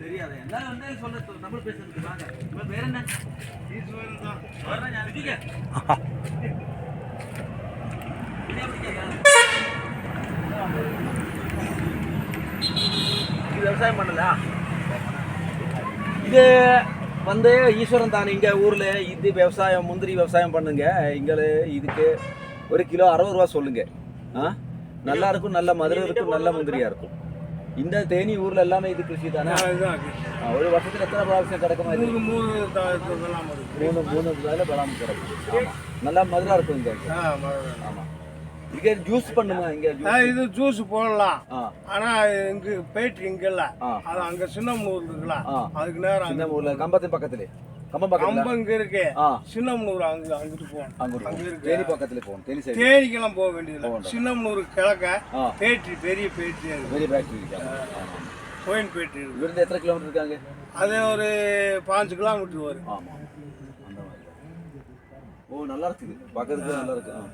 தெரியாது எல்லாரும் வந்து சொல்ல தமிழ் பேசுறதுக்கு வாங்க என்ன விவசாயம் பண்ணல இது வந்து ஈஸ்வரன் தான். இங்க ஊர்ல இது விவசாயம் முந்திரி விவசாயம் பண்ணுங்க. இங்க இதுக்கு ஒரு கிலோ அறுபது ரூபா சொல்லுங்க. ஆ? நல்லா இருக்கும் நல்ல மதுரை இருக்கும் நல்ல முந்திரியா இருக்கும். இந்த தேனி ஊர்ல எல்லாமே இது கிருஷி தானே? ஒரு வருஷத்துல எத்தனை ப்ராடக்ட்ஸ் கிடைக்குமா மூணு மூணு மூணு வேலை பராமரி கிடைக்கும். நல்லா மதுரா இருக்கும் மழை. ஆமா. இங்க ஜூஸ் பண்ணுங்க இங்க. இது ஜூஸ் போடலாம். ஆனா இங்க பேட்டு இங்க இல்ல. அது அங்க சின்னமனூர் இருக்குல்ல. அதுக்கு நேரம் சின்ன ஊர்ல கம்பத்தின் பக்கத்துல. இங்க இருக்கு. ஆ. சின்னமனூர் அங்க அங்கிட்டு போகணும். அங்க இருக்கு. தேனி பக்கத்துல போகணும். தேனி சைடு தேனிக்கெல்லாம் போக வேண்டியது போகணும். சின்னமனூர் கிழக்க ஆ. பேட்டி பெரிய பேட்டி அது. பெரிய இருக்காங்க கோயின் பேட்டி இருக்கு. இவிருந்து எத்தனை கிலோமீட்டர் இருக்காங்க அது ஒரு பாஞ்சு கிலோமீட்டர் வரும். ஆமா. ஓ நல்லா இருக்குது. பார்க்கறதுக்கு நல்லா இருக்கு. ஆ.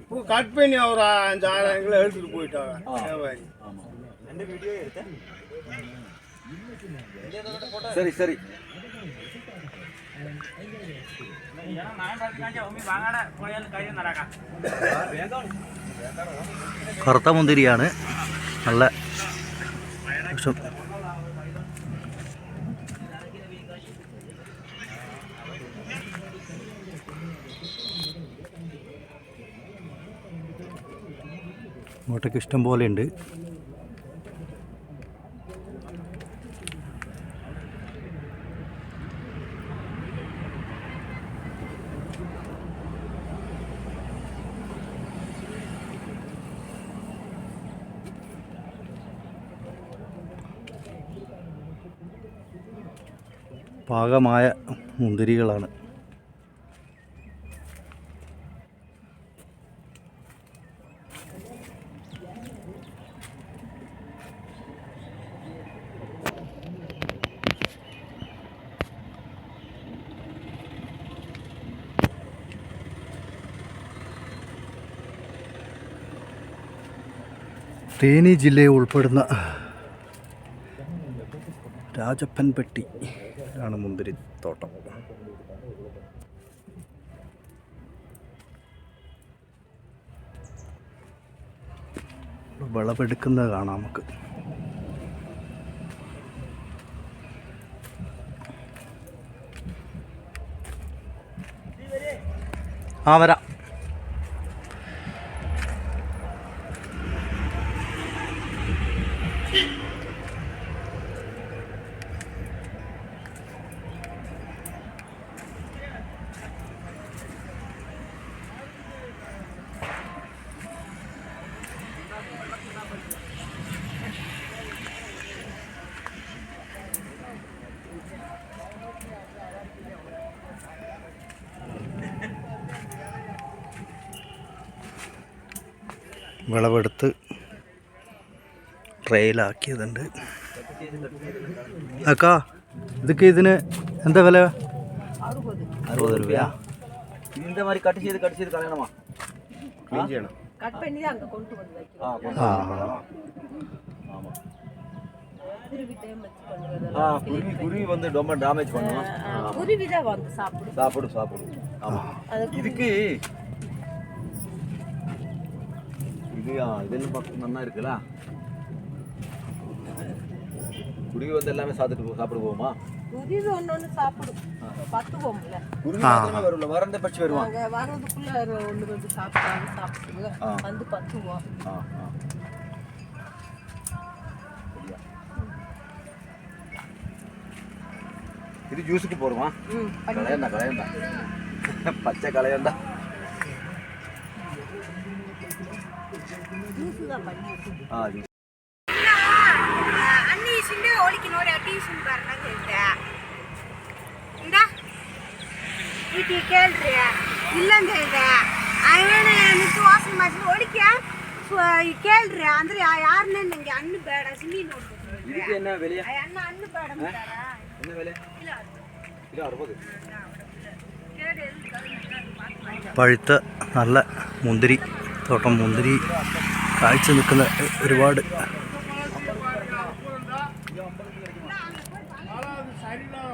இப்போ கட் பண்ணி ஒரு அஞ்சு ஆறாயிரம் கிலோ எடுத்துட்டு போயிட்டாங்க. சரி சரி. കറുത്ത മുന്തിരിയാണ്. നല്ല ഇങ്ങോട്ടേക്ക് ഇഷ്ടം പോലെ ഉണ്ട്. പാകമായ മുന്തിരികളാണ്. തേനി ജില്ലയെ ഉൾപ്പെടുന്ന രാജപ്പൻപെട്ടി. ആണ് മുന്തിരിത്തോട്ടം വിളവെടുക്കുന്നത് കാണാം നമുക്ക്. ആ വരാം. വിളവെടുത്ത് ട്രെയിലാക്കിയതുണ്ട് അക്കാ ഇതൊക്കെ ഇതിന് എന്താ വില അറുപത് രൂപയാ இது இந்த மாதிரி கட்டு செய்து கட்டு செய்து கல்யாணமா கட் பண்ணி தான் அங்கே கொண்டு வந்து வைக்கிறோம் ஆ கொண்டு ആ வரலாம். ஆமா குருவி டைம் வச்சு பண்ணுறது ஆ குருவி குருவி வந்து ரொம்ப டேமேஜ் பண்ணும் குருவி தான் வந்து சாப்பிடும் சாப்பிடு சாப்பிடு ஆமா அது இதுக்கு ஆ, இதெல்லாம் பார்க்க நல்லா இருக்குல்ல? குருவி வந்து எல்லாமே சாப்பிட்டு போ- சாப்பிட போகுமா? குருவி ஒன்று ஒன்று சாப்பிடும். பத்துவோம்ல குருவி வரும்ல? வறந்த பட்சி வருவான் நாங்கள் வர்றதுக்குள்ள ஒன்று ரெண்டு சாப்பிட்டாங்க சாப்பிடுங்க ஆ. வந்து பத்துவோம். இது ஜூஸுக்கு போடுமா ம் பண்ணி களையண்டா களையண்டா. பச்சை களையண்டா. அண்ணி சிண்டு ஒழிக்கணும் ஒரு டியூஷன் பாருங்க இந்த வீட்டுக்கு கேள்வி இல்லைங்க இது அவன் எனக்கு வாசல் மாசம் ஒழிக்க கேள்வி அந்த யாருன்னு நீங்கள் அண்ணு பேட சிந்தி நோட்டு என்ன வெளியே அண்ணா அண்ணு பேடம் என்ன வெளியே இல்லை அறுபது. പഴുത്ത കാഴ്ച നിൽക്കുന്ന ഒരുപാട് அதாவது சரியில்லாத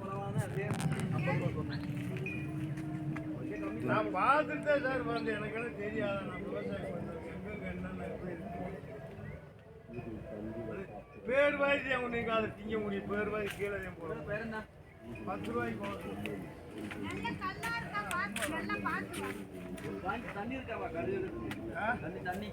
பழமான அதே ஐம்பது ரூபா சொன்னேன் நான் பார்த்துட்டேன் சார் வந்து எனக்கு என்ன தெரியாது நான் விவசாயம் பண்ணிருக்கேன் எங்கெங்க என்னென்ன எப்படி இருக்கு பேர் வாங்கி அவங்க நீங்க அதை திங்க முடியும் பேர் வாங்கி கீழே போடணும் பேர் என்ன பத்து ரூபாய்க்கு வாங்க. இருக்கா பார்த்து தண்ணி தண்ணி